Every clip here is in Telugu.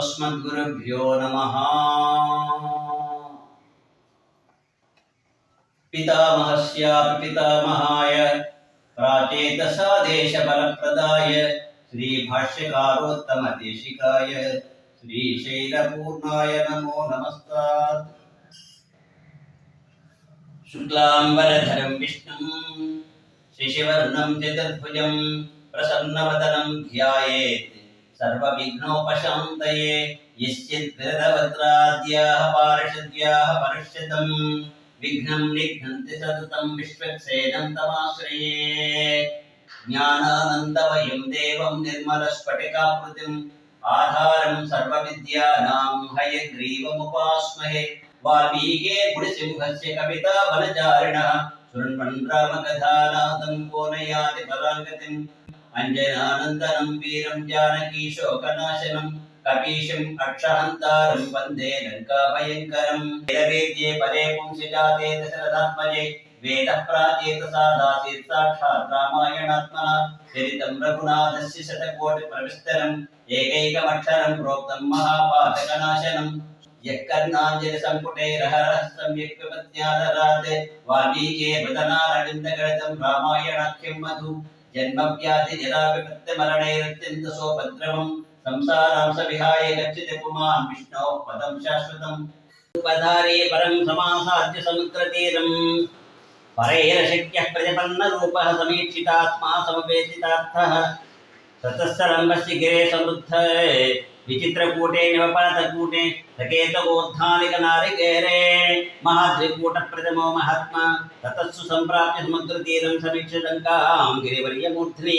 अस्मद्गुरुभ्यो नमः। पितामहस्यापि पितामहाय प्राचेतसा देशबलप्रदाय श्रीभाष्यकारोत्तमदेशिकाय, श्रीशैलपूर्णाय नमो नमस्तात्। शुक्लाम्बरधरं विष्णुं, शशिवर्णं चतुर्भुजं, प्रसन्नवदनं ध्यायेत्। सर्वविघ्नोपशान्तये यश्चिद्विरदवत्राद्याः पार्षद्याः निर्मलस्फटिकाकृतिम्। आधारं सर्वविद्यानां हयग्रीवमुपास्महे। वाल्मीके गुरुसिंहस्य कविता वनचारिणः। शृण्वन् रामकथानादं को नयाति पराङ्गतिम्। अञ्जनानन्दनं वीरं जानकीशोकनाशनं कपीशम् अक्षहन्तारं वन्दे लङ्काभयङ्करम् वेदवेद्ये परे पुंसि जाते दशरथात्मजे वेदः प्राचेत सादासीत् साक्षात् रामायणात्मना चरितं रघुनाथस्य शतकोटिप्रविस्तरम् एकैकमक्षरं प्रोक्तं महापातकनाशनम् यः कर्णाञ्जलिसम्पुटैरहरः सम्यक् विपत्न्यादरात् वाल्मीके वदनारविन्दगणितं रामायणाख्यं मधु जन्मव्याधिजराविपत्तिमरणैरत्यन्तसोपद्रवम् संसारां स विहाय गच्छति पुमान् विष्णोः पदं शाश्वतम्। उपधारे परं समासाद्य समुद्रतीरम्। परैरशक्यः प्रतिपन्नरूपः समीक्षितात्मा समवेदितार्थः। ततस्तरम्भस्य गिरे समृद्ध विचित्रकूटे निवपनतकूटे सकेतगोत्थानिकनारिकेरे महाद्रिकूटप्रथमो महात्मा ततस्सु सम्प्राप्य समुद्रतीरं समीक्ष्य गिरिवर्यमूर्ध्नि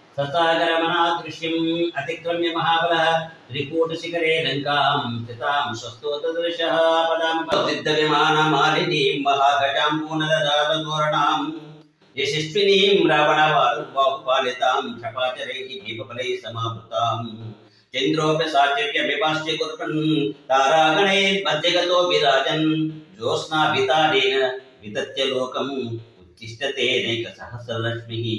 तथागरमनादृश्यम् अतिक्रम्य महाबलः। त्रिकूटशिखरे लङ्कां स्थितां महाघटां यशस्विनीं क्षपाचरैः समाहृताम् चन्द्रोऽपि कुर्वन् तारागणे मध्यगतो विराजन्। वितत्य लोकम् उत्तिष्ठते नैकसहस्रलक्ष्मीः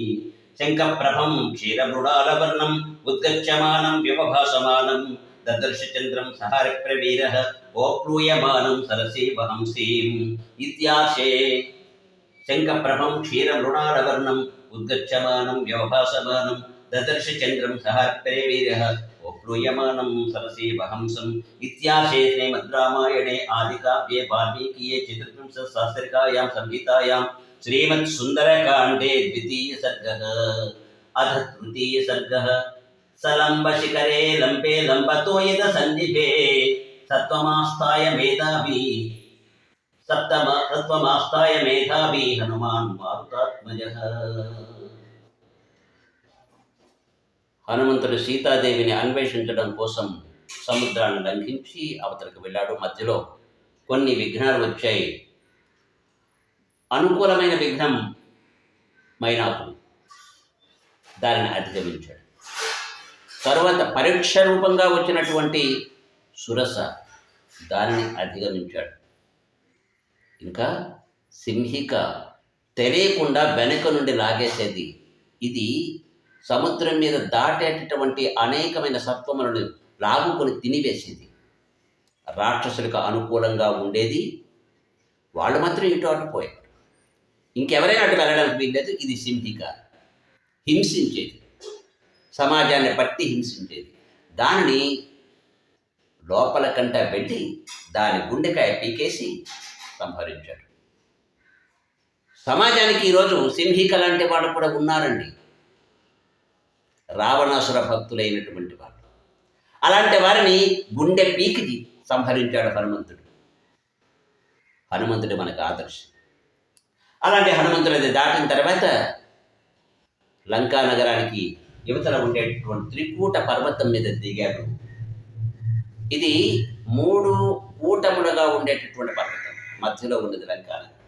शङ्खप्रभं क्षीरमृडालवर्णम् उद्गच्छमानं व्यवभासमानं ददर्शचन्द्रं सहारप्रवीरः ओप्लूयमानं सरसे वहंसीम् इत्याशे शङ्खप्रभं क्षीरमृणालवर्णम् उद्गच्छमानं व्यवभासमानं ददर्शचन्द्रं सहारप्रवीरः ओप्लूयमानं सरसे वहंसम् इत्याशे श्रीमद्रामायणे आदिकाव्ये वाल्मीकीये चतुर्विंशसहस्रिकायां संहितायां శ్రీమత్ సుందరకాండే ద్వితీయ సర్గ అథ తృతీయ సర్గ సలంబ శిఖరే లంబే లంబతోయద సన్నిభే సత్వమాస్తాయ మేధావి సప్తమ సత్వమాస్థాయ మేధావి హనుమాన్ మారుతాత్మజ హనుమంతుడు సీతాదేవిని అన్వేషించడం కోసం సముద్రాన్ని లంఘించి అవతలకు వెళ్ళాడు. మధ్యలో కొన్ని విఘ్నాలు వచ్చాయి. అనుకూలమైన విఘ్నం మైనాకుడు దానిని అధిగమించాడు. తర్వాత పరీక్ష రూపంగా వచ్చినటువంటి సురస దానిని అధిగమించాడు. ఇంకా సింహిక తెలియకుండా వెనక నుండి లాగేసేది. ఇది సముద్రం మీద దాటేటటువంటి అనేకమైన సత్వములను లాగుకొని తినివేసేది. రాక్షసులకు అనుకూలంగా ఉండేది. వాళ్ళు మాత్రం ఇటు అటు పోయారు. ఇంకెవరైనా అటు వెళ్ళడానికి వీల్లేదు ఇది సింహిక. హింసించేది. సమాజాన్ని పట్టి హింసించేది. దానిని లోపల కంట పెట్టి దాని గుండెకాయ పీకేసి సంహరించాడు. సమాజానికి ఈరోజు సింహిక లాంటి వాళ్ళు కూడా ఉన్నారండి. రావణాసుర భక్తులైనటువంటి వాళ్ళు. అలాంటి వారిని గుండె పీకి సంహరించాడు హనుమంతుడు. హనుమంతుడు మనకు ఆదర్శం. అలాంటి హనుమంతుడు అది దాటిన తర్వాత లంకా నగరానికి యువతల ఉండేటటువంటి త్రికూట పర్వతం మీద దిగాడు. ఇది మూడు కూటములుగా ఉండేటటువంటి పర్వతం. మధ్యలో ఉన్నది లంకానగరం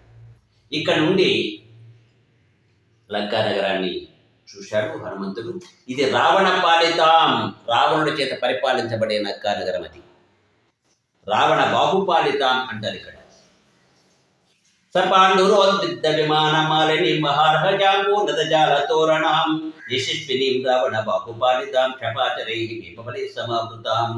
ఇక్కడ నుండి లంకా నగరాన్ని చూశాడు హనుమంతుడు. ఇది రావణ పాలితాం. రావణుడి చేత పరిపాలించబడే లంకానగరం అది. రావణ బాహుపాలితాం అంటారు ఇక్కడ. సపాండురోద్దిద్ద విమానమాలిని మహార్హజాంబూనదజాల తోరణాం యశస్వినీం రావణ బాహుపాలితాం క్షపాచరై విమలే సమావృతాం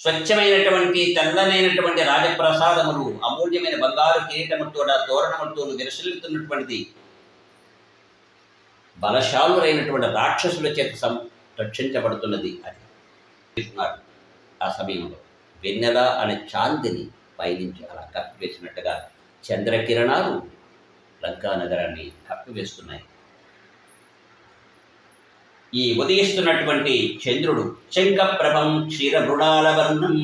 స్వచ్ఛమైనటువంటి తెల్లనైనటువంటి రాజప్రసాదములు అమూల్యమైన బంగారు కిరీటముతో తోరణములతో విరసిల్లుతున్నటువంటిది. బలశాలులైనటువంటి రాక్షసుల చేత సం రక్షించబడుతున్నది అది. ఆ సమయంలో వెన్నెల అనే చాందిని పైనుంచి అలా కప్పివేసినట్టుగా చంద్రకిరణాలు లంకా నగరాన్ని కప్పివేస్తున్నాయి ఈ ఉదయిస్తున్నటువంటి చంద్రుడు శంఖప్రభం క్షీరమృణాలవర్ణం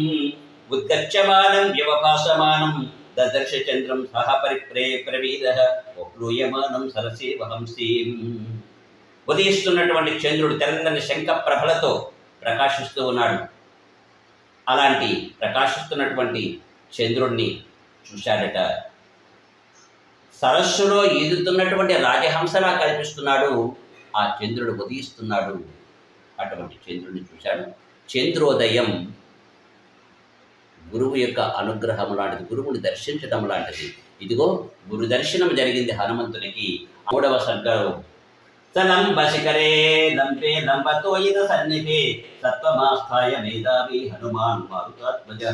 ఉద్గచ్చమానం వ్యవభాసమానం దదర్శ చంద్రం సహ పరిప్రే ప్రవీద ఒప్లూయమానం సరసే వహంసీం ఉదయిస్తున్నటువంటి చంద్రుడు తెలంగాణ శంఖ ప్రభలతో ప్రకాశిస్తూ ఉన్నాడు. అలాంటి ప్రకాశిస్తున్నటువంటి చంద్రుణ్ణి చూశాడట. సరస్సులో ఈదుతున్నటువంటి రాజహంసలా కనిపిస్తున్నాడు. ఆ చంద్రుడు ఉదయిస్తున్నాడు. అటువంటి చంద్రుడిని చూశాడు. చంద్రోదయం గురువు యొక్క అనుగ్రహం లాంటిది గురువుని దర్శించడం లాంటిది. ఇదిగో గురు దర్శనం జరిగింది హనుమంతునికి. మూడవ సర్గలో సలంబ శిఖరే లంపే లంబతో ఇద సన్నిధే సత్వమాస్థాయ మేధావి హనుమాన్ మారుతాత్మజ